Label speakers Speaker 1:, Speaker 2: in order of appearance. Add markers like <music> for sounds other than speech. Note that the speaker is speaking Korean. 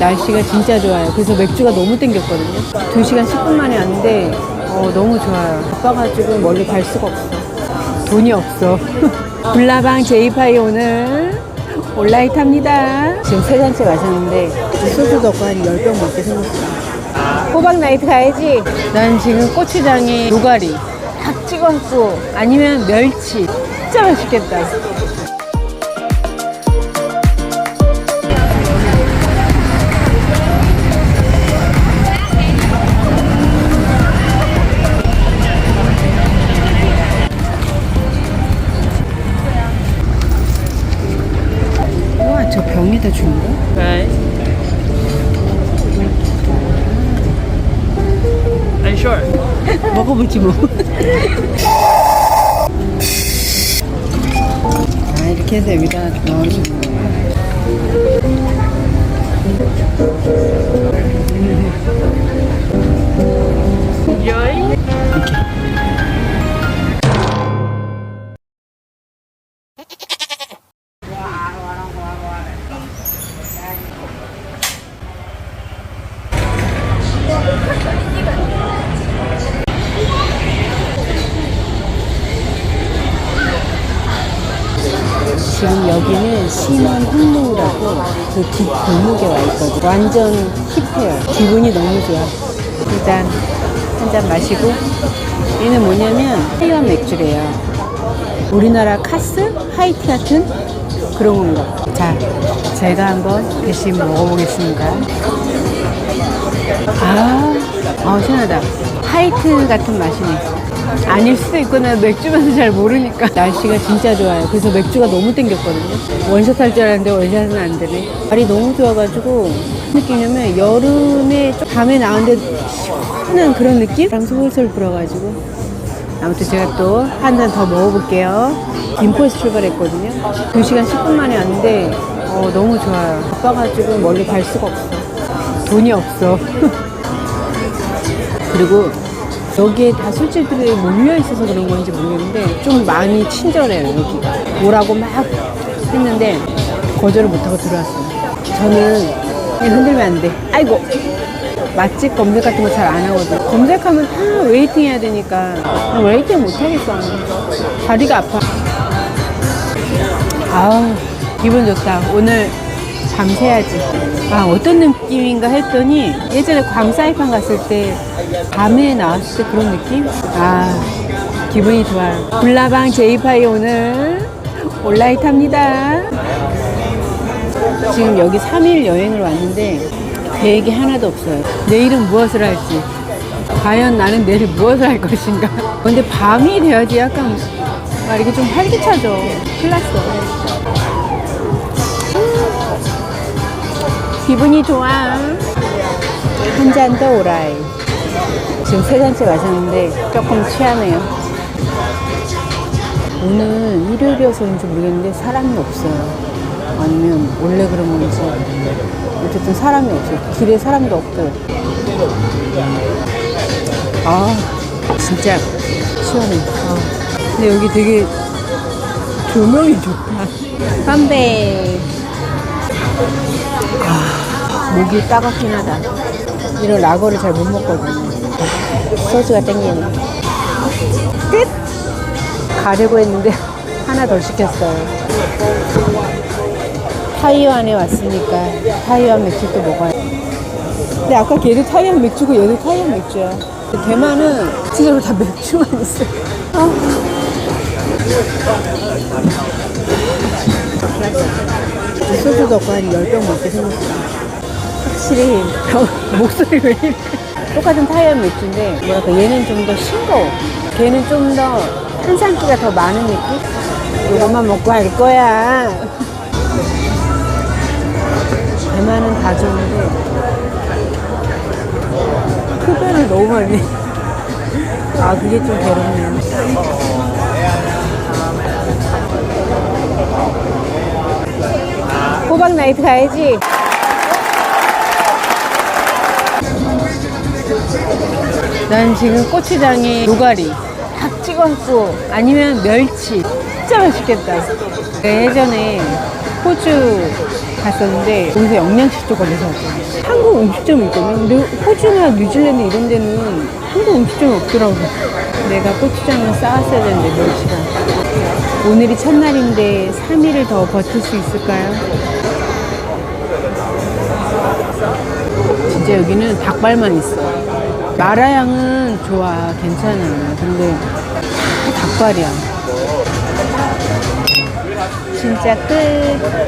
Speaker 1: 날씨가 진짜 좋아요. 그래서 맥주가 너무 땡겼거든요. 2시간 10분 만에 왔는데 어, 너무 좋아요. 바빠가지고 멀리 갈 수가 없어. 돈이 없어. <laughs> 불나방 제이파이 오늘 온라인 탑니다. 지금 세 잔째 마셨는데 소주 넣고 한 10병 먹게 생겼어. 호박 나이트 가야지. 난 지금 고추장에 노가리 딱 찍어갖고 아니면 멸치. 진짜 맛있겠다. 먹어보지 뭐. 아, 이렇게 해서 여기다 넣어주는 거예요. 지금 여기는 심원 홍로라고 그 뒷 골목에 와 있거든. 완전 힙해요. 기분이 너무 좋아. 일단 한 잔 마시고 얘는 뭐냐면 타이완 맥주래요. 우리나라 카스? 하이티 같은 그런 건가. 자, 제가 한번 대신 먹어보겠습니다. 아, 어, 시원하다. 하이트 같은 맛이네. 아닐 수도 있구나. 맥주 맛을 잘 모르니까. <laughs> 날씨가 진짜 좋아요. 그래서 맥주가 너무 땡겼거든요. 원샷 할 줄 알았는데 원샷은 안 되네. 날이 너무 좋아가지고 느끼냐면 여름에 좀 밤에 나왔는데 시원한 그런 느낌? 솔솔 불어가지고. 아무튼 제가 또 한 잔 더 먹어볼게요. 김포에서 출발했거든요. 2시간 10분 만에 왔는데 어, 너무 좋아요. 바빠가지고 멀리 갈 수가 없어. 돈이 없어. <laughs> 그리고 여기에 다 술집들이 몰려 있어서 그런 건지 모르겠는데 좀 많이 친절해요 여기가. 오라고 막 했는데 거절을 못하고 들어왔어요. 저는 그냥 흔들면 안 돼. 아이고! 맛집 검색 같은 거 잘 안 하거든요 검색하면 다 웨이팅 해야 되니까. 나 웨이팅 못 하겠어 다리가 아파. 아우 기분 좋다. 오늘 밤새야지. 아 어떤 느낌인가 했더니 예전에 괌 사이판 갔을 때 밤에 나왔을 때 그런 느낌? 아 기분이 좋아요. 불나방 제이파이 오늘 온라인 탑니다. 지금 여기 3일 여행을 왔는데 계획이 하나도 없어요. 내일은 무엇을 할지. 과연 나는 내일 무엇을 할 것인가? 근데 밤이 돼야지 약간 아, 이게 좀 활기차죠. 큰일 났어 기분이 좋아. 한 잔 더 오라이. 지금 세 잔째 마셨는데 조금 취하네요. 오늘 일요일이어서 그런지 모르겠는데 사람이 없어요. 아니면 원래 그런 건지. 어쨌든 사람이 없어요. 길에 사람도 없고. 아, 진짜 시원해. 아. 근데 여기 되게 조명이 좋다. 건배. 목이 따갑긴 하다. 이런 라거를 잘 못 먹거든요. 소주가 땡기네. 끝! 가려고 했는데 <laughs> 하나 더 시켰어요. 타이완에 왔으니까 타이완 맥주 또 먹어야 근데 아까 걔도 타이완 맥주고 얘도 타이완 맥주야. 근데 대만은 진짜로 다 맥주만 있어. 아. 소주 넣고 한 10병 먹게 생겼어. 확실히 목소리 왜 이래 똑같은 타이완 맥주인데 뭐랄까 얘는 좀 더 싱거워. 걔는 좀 더 탄산기가 더 많은 느낌? 이것만 먹고 갈 거야. <laughs> 대만은 다 좋은데 흡연을 너무 많이 해. <laughs> 아 그게 좀 괴롭네요 호박 나이트 가야지 난 지금 고추장에 노가리 딱 찍어갖고 아니면 멸치 진짜 맛있겠다 내가 예전에 호주 갔었는데 거기서 영양식 쪽 걸려서 한국 음식점이 있거든요. 근데 호주나 뉴질랜드 이런 데는 한국 음식점이 없더라고. 내가 고추장을 싸왔어야 되는데 멸치가. 오늘이 첫날인데 3일을 더 버틸 수 있을까요? 진짜 여기는 닭발만 있어. 마라향은 좋아, 괜찮아. 근데 닭발이야. 진짜 끝.